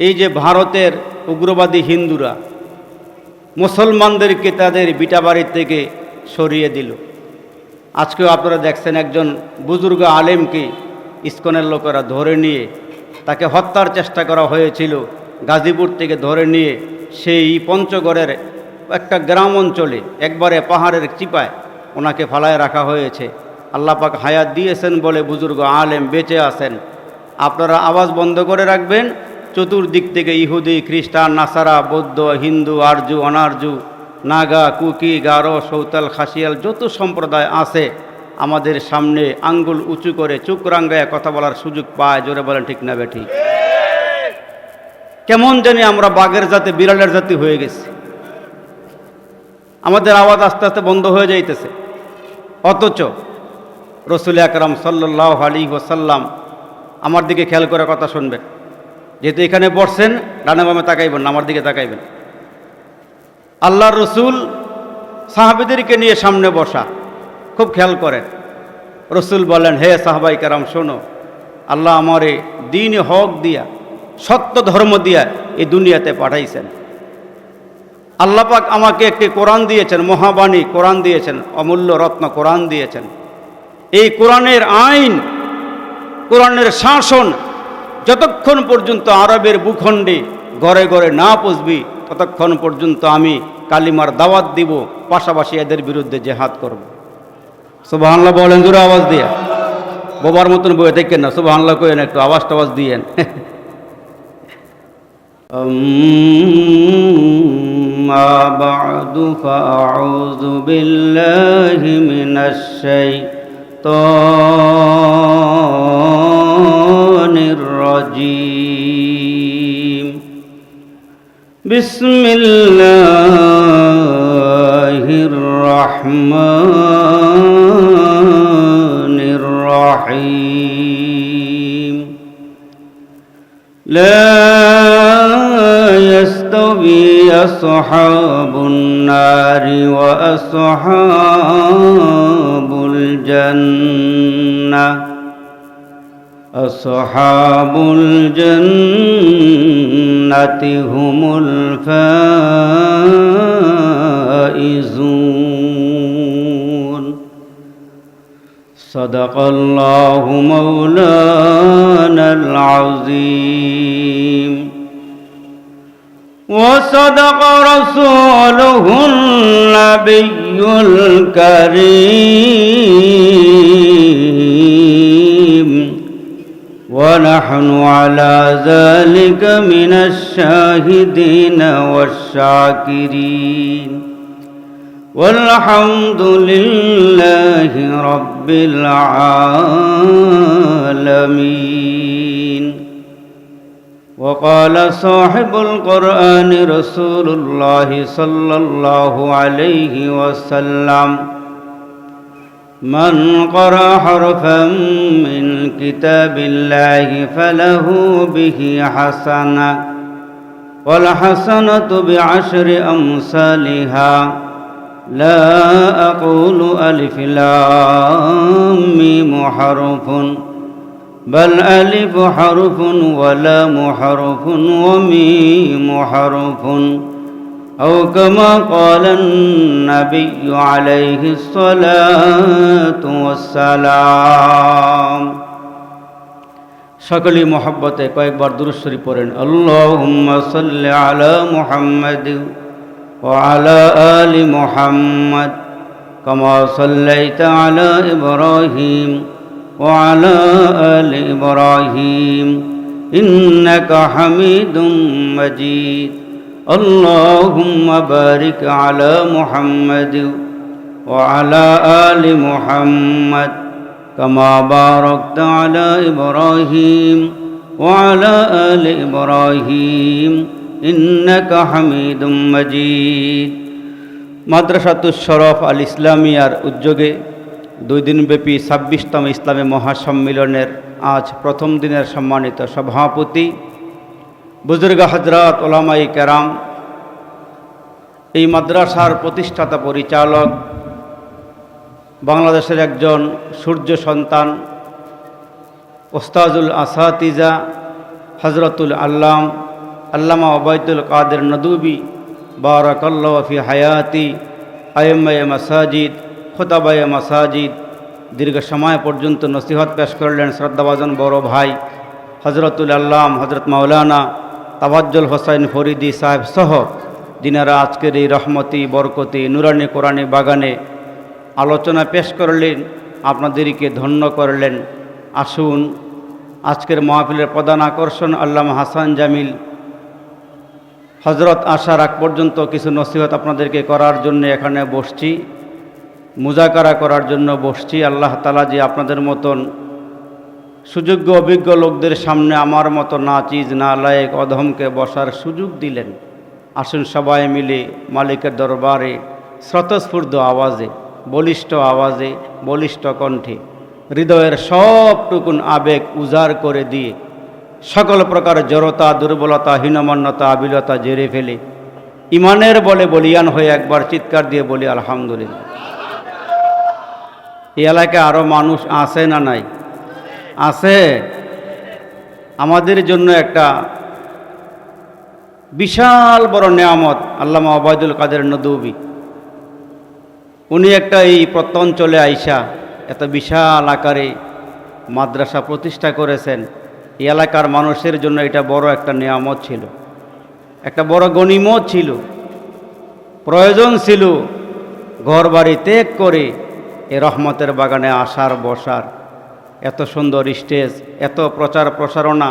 এই যে ভারতের উগ্রবাদী হিন্দুরা মুসলমানদেরকে তাদের বিটাবাড়ির থেকে সরিয়ে দিল। আজকেও আপনারা দেখছেন একজন বুজুর্গ আলেমকে ইস্কনের লোকেরা ধরে নিয়ে, তাকে হত্যার চেষ্টা করা হয়েছিল গাজীপুর থেকে ধরে নিয়ে সেই পঞ্চগড়ের একটা গ্রাম অঞ্চলে, একবারে পাহাড়ের চিপায় ওনাকে ফালায় রাখা হয়েছে। আল্লাপাক হায়াত দিয়েছেন বলে বুজুর্গ আলেম বেঁচে আছেন। আপনারা আওয়াজ বন্ধ করে রাখবেন। চতুর্দিক থেকে ইহুদি, খ্রিস্টান, নাসারা, বৌদ্ধ, হিন্দু, আরজু, অনারজু, নাগা, কুকি, গারো, সৌতাল, খাসিয়াল যত সম্প্রদায় আছে, আমাদের সামনে আঙ্গুল উঁচু করে চুক রাঙ্গায় কথা বলার সুযোগ পায়, জোরে বলেন ঠিক না বেঠি কেমন জানি আমরা বাঘের জাতি, বিড়ালের জাতি হয়ে গেছি। আমাদের আওয়াজ আস্তে আস্তে বন্ধ হয়ে যাইতেছে। অথচ রসুল আকরাম সাল্লাহ আলী ওসাল্লাম আমার দিকে খেয়াল করে কথা শুনবেন। যেহেতু এখানে বসছেন, ডানে বামে তাকাইবেন আমার দিকে তাকাইবেন। আল্লাহ রসুল সাহাবিদেরকে নিয়ে সামনে বসা, খুব খেয়াল করেন। রসুল বলেন, হে সাহাবাই কারাম, শোনো, আল্লাহ আমার আমারে দিন হক দিয়া, সত্য ধর্ম দিয়া এই দুনিয়াতে পাঠাইছেন। আল্লাপাক আমাকে একটি কোরআন দিয়েছেন, মহাবাণী কোরআন দিয়েছেন, অমূল্য রত্ন কোরআন দিয়েছেন। এই কোরআনের আইন, কোরআনের শাসন যতক্ষণ পর্যন্ত আরবের ভূখণ্ডে ঘরে ঘরে না পুষবি ততক্ষণ পর্যন্ত আমি কালিমার দাওয়াত দিব পাশাপাশি এদের বিরুদ্ধে জেহাদ করব সুবাহান্লা বলেন জোরে আওয়াজ দিয়ে বোবার মতন বয়ে দেখেন না সুবাহান্লা কেন একটু আওয়াজ টাওয়াজ দিয়েন أما بعد فأعوذ بالله من الشيطان الرجيم. بسم الله الرحمن الرحيم لا يستوي أصحاب النار وأصحاب الجنة أصحاب الجنة هم الفائزون. صدق الله مولانا العظيم. وصدق رسوله النبي الكريم. ونحن على ذلك من الشاهدين والشاكرين والحمد لله رب العالمين وقال صاحب القرآن رسول الله صلى الله عليه وسلم من قرأ حرفا من كتاب الله فله به حسنة والحسنة بعشر أمثالها. لا أقول ألف لام حرف بل ألف حرف ولام حرف وميم حرف. أو كما قال النبي عليه الصلاة والسلام সকলেই মহব্বতে কয়েকবার দুরুশ্বরী পড়েন আল্লাহুম্মা সাল্লি আলা মুহাম্মাদ ওয়া আলা আলি মুহাম্মদ কামা সাল্লাইতা আলা ইব্রাহিম وعلى آل إبراهيم إنك حميد مجيد اللهم بارك على محمد وعلى آل محمد كما باركت على إبراهيم وعلى آل إبراهيم إنك حميد مجيد মাদ্রাসাতুল শরফ আল ইসলামিয়ার উদ্যোগে দুই দিনব্যাপী ছাব্বিশতম ইসলামী মহাসম্মিলনের আজ প্রথম দিনের সম্মানিত সভাপতি বুজুর্গ হজরত ওলামাই কেরাম, এই মাদ্রাসার প্রতিষ্ঠাতা পরিচালক, বাংলাদেশের একজন সূর্য সন্তান ওস্তাজুল আসাতিজা হজরতুল আল্লাম, আল্লামা ওবায়দুল কাদের নদুবি, বারাকাল্লাহ ফি হায়াতি আয়ম্মায় মাসাজিদ, খোতাবায় মাসাজিদ, দীর্ঘ সময় পর্যন্ত নসিহত পেশ করলেন শ্রদ্ধাভাজন বড় ভাই হজরতুল আল্লাম হজরত মাওলানা তাবাজ্জুল হোসাইন ফরিদি সাহেব সহ যিনারা আজকের এই রহমতি, বরকতি, নুরানি কোরআনি বাগানে আলোচনা পেশ করলেন, আপনাদেরকে ধন্য করলেন। আসুন, আজকের মাহফিলের প্রধান আকর্ষণ আল্লামা হাসান জামিল। হজরত আসার আগ পর্যন্ত কিছু নসিহত আপনাদেরকে করার জন্য এখানে বসছি, মুজাকারা করার জন্য বসছি। আল্লাহ তালা যে আপনাদের মতন সুযোগ্য অভিজ্ঞ লোকদের সামনে আমার মতো না চিজ না লায়ক অধমকে বসার সুযোগ দিলেন। আসুন সবাই মিলে মালিকের দরবারে স্রতস্ফূর্ত আওয়াজে, বলিষ্ঠ আওয়াজে, বলিষ্ঠ কণ্ঠে হৃদয়ের সবটুকুন আবেগ উজাড় করে দিয়ে সকল প্রকার জড়তা, দুর্বলতা, হীনমান্যতা, আবিলতা জেরে ফেলে ইমানের বলে বলিয়ান হয়ে একবার চিৎকার দিয়ে বলি, আলহামদুলিল্লাহ। এই এলাকায় আরও মানুষ আসে না নাই? আছে। আমাদের জন্য একটা বিশাল বড় নেয়ামত আল্লামা আবায়দুল কাদের নদৌবি। উনি একটা এই প্রত্যঞ্চলে আইসা এত বিশাল আকারে মাদ্রাসা প্রতিষ্ঠা করেছেন। এই এলাকার মানুষের জন্য এটা বড় একটা নেয়ামত ছিল। একটা বড় গণিমত ছিল। প্রয়োজন ছিল ঘর বাড়ি ত্যাগ করে এ রহমতের বাগানে আসার, বসার। এত সুন্দর স্টেজ, এত প্রচার প্রসারণা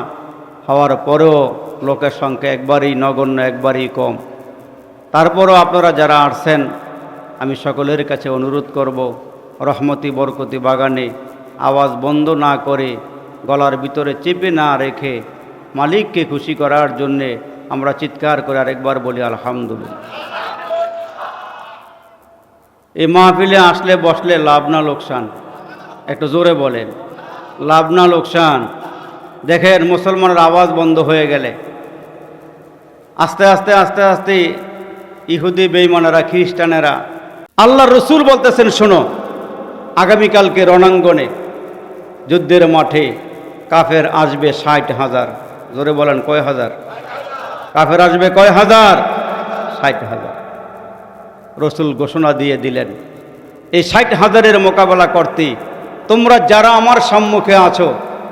হওয়ার পরেও লোকের সংখ্যা একবারই নগণ্য, একবারই কম। তারপরও আপনারা যারা আসছেন, আমি সকলের কাছে অনুরোধ করব, রহমতি, বরকতি বাগানে আওয়াজ বন্ধ না করে গলার ভিতরে চেপে না রেখে মালিককে খুশি করার জন্যে আমরা চিৎকার করে আরেকবার বলি, আলহামদুলিল্লাহ। এই মাহফিলে আসলে বসলে লাভ না লোকসান। একটু জোরে বলেন। লাভ না লোকসান। দেখেন, মুসলমানের আওয়াজ বন্ধ হয়ে গেলে। আস্তে আস্তে আস্তে আস্তে ইহুদি বেইমানেরা খ্রিস্টানেরা আল্লাহ রসুল বলতেছেন, শোনো, আগামীকালকে রণাঙ্গনে, যুদ্ধের মাঠে কাফের আসবে ষাট হাজার। জোরে বলেন, কয় হাজার? কাফের আসবে কয় হাজার? ষাট হাজার। রসুল ঘোষণা দিয়ে দিলেন, এই ষাট হাজারের মোকাবেলা করতে তোমরা যারা আমার সম্মুখে আছো,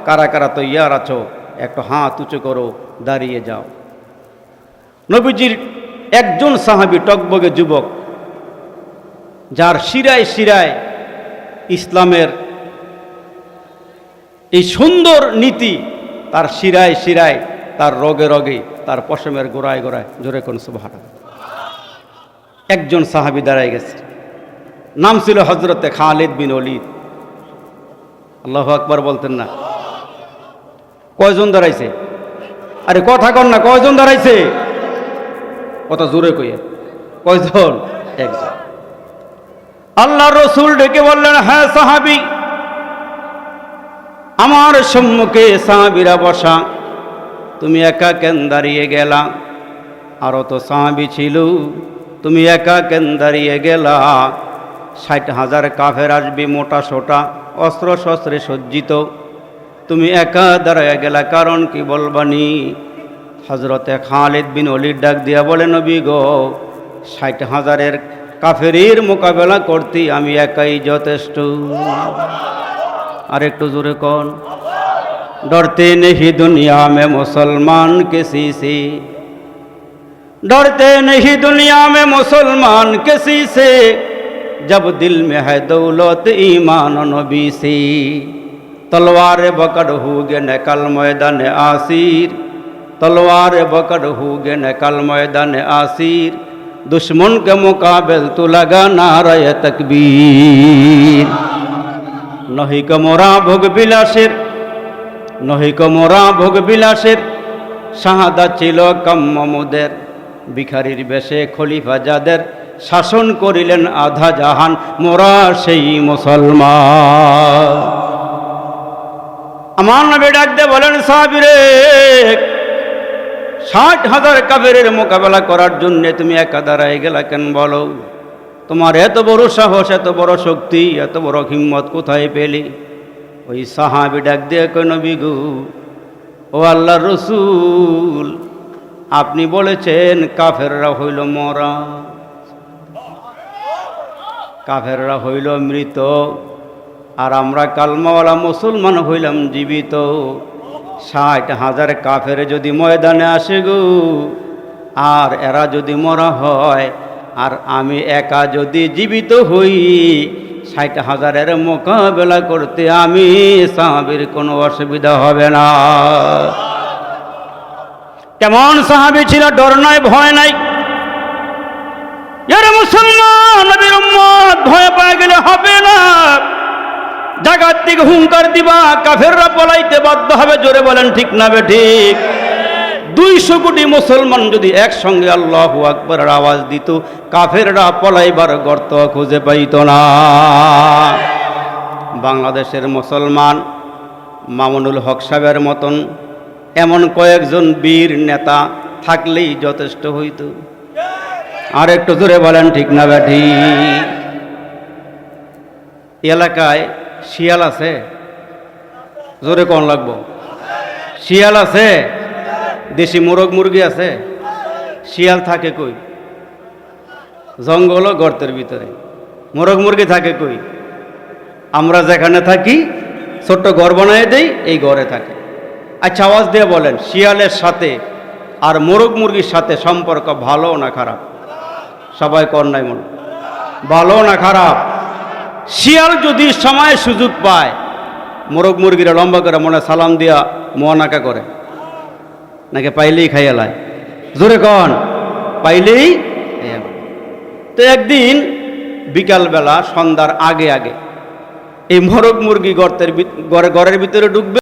কারা কারা তো ইয়ার আছো, একটু হাত উঁচু করো, দাঁড়িয়ে যাও। নবীজির একজন সাহাবি, টকবগে যুবক, যার শিরায় শিরায় ইসলামের এই সুন্দর নীতি, তার শিরায় শিরায়, তার রগে রগে, তার পশমের গোড়ায় গোড়ায়, জোরে কোন সুবাহাটা একজন সাহাবি দাঁড়ায় গেছে। নাম ছিল হজরতে খালিদ বিন অলিদ আল্লাহ আকবার বলতেন না। কয়জন দাঁড়াইছে? আরে কথা কন না, কয়জন দাঁড়াইছে? কথা জোরে কইয়া কয়জন? একজন। আল্লাহ রসুল ডেকে বললেন হ্যাঁ সাহাবি, আমার সম্মুখে সাহাবিরা বসা। তুমি একা কেন দাঁড়িয়ে গেলা? আরও তো সাহাবি ছিল। তুমি একা কেন দাঁড়িয়ে গেলা? ষাট হাজার কাফের আসবি মোটা সোটা। অস্ত্র শস্ত্রে সজ্জিত তুমি একা দাঁড়ায় গেলা কারণ কি বলবানি হজরতে খালিদ বিন অলির ডাক দিয়া বলে নবী গো ষাট হাজারের কাফেরির মোকাবেলা করতে আমি একাই যথেষ্ট আর একটু জোরে কন डरते नहीं दुनिया में मुसलमान किसी से डरते नहीं दुनिया में मुसलमान किसी से जब दिल में है दौलत ईमान नबी से तलवार बकड़ हुगे न कल मैदान आसिर तलवार बकड़ हुगे न कल मैदान आसिर दुश्मन के मुकाबल तो लगा नाराय तकबीर नहीं कमोरा भोग বিলাসের নহিক মোরা ভোগ বিলাসের শাহাদা ছিল কাম্মমুদের ভিখারির বেশে খলিফা যাদের শাসন করিলেন আধা জাহান, মোরা সেই মুসলমান। আমার নবী ডাক দিয়ে বলেন, সাহাবিরে, ষাট হাজার কাবেরের মোকাবেলা করার জন্য তুমি একা দাঁড়ায় গেলা কেন বলো? তোমার এত বড় সাহস, এত বড় শক্তি, এত বড় হিম্মত কোথায় পেলি? ওই সাহাবি ডাক দিয়ে কেন বিগু ও আল্লাহ রসুল, আপনি বলেছেন কাফেররা হইল মরা। কাফেররা হইল মৃত, আর আমরা কালমাওয়ালা মুসলমান হইলাম জীবিত। ষাট হাজার কাফের যদি ময়দানে আসে গো, আর এরা যদি মরা হয়, আর আমি একা যদি জীবিত হই, ষাট হাজারের মোকাবেলা করতে আমি সাহাবির কোনো অসুবিধা হবে না। কেমন সাহাবি ছিল? ডর নয় ভয় নাই। মুসলমান! নবীর উম্মত ভয় পায় গেলে হবে না। জাগার দিকে হুঙ্কার দিবা, কাফেররা পলাইতে বাধ্য হবে, জোরে বলেন ঠিক না বে ঠিক। দুইশো কোটি মুসলমান যদি একসঙ্গে আল্লাহ আকবরের আওয়াজ দিত, কাফেররা পলাইবার গর্ত খুঁজে পাইত না। বাংলাদেশের মুসলমান মামুনুল হক সাহেবের মতন এমন কয়েকজন বীর নেতা থাকলেই যথেষ্ট হইত। আর একটু জোরে বলেন, ঠিক না ব্যাঠি? এলাকায় শিয়াল আছে? জোরে কোন লাগবো? শিয়াল আছে? দেশি মোরগ মুরগি আছে? শিয়াল থাকে কই? জঙ্গল গর্তের ভিতরে। মোরগ মুরগি থাকে কই? আমরা যেখানে থাকি, ছোট্ট ঘর বানিয়ে দেই, এই ঘরে থাকে। আচ্ছা আওয়াজ দিয়ে বলেন, শিয়ালের সাথে আর মোরগ মুরগির সাথে সম্পর্ক ভালো না খারাপ? সবাই কর নাই মনে। ভালো না খারাপ? শিয়াল যদি সময় সুযোগ পায়, মোরগ মুরগিরা লম্বা করে মনে সালাম দিয়া মোয়ানাকা করে। নাকি পাইলেই খাইয়া লায়। জোরে কন, পাইলেই তো একদিন বিকালবেলা, সন্ধ্যার আগে আগে, এই মোরগ মুরগি গর্তের ঘরের ভিতরে ঢুকবে।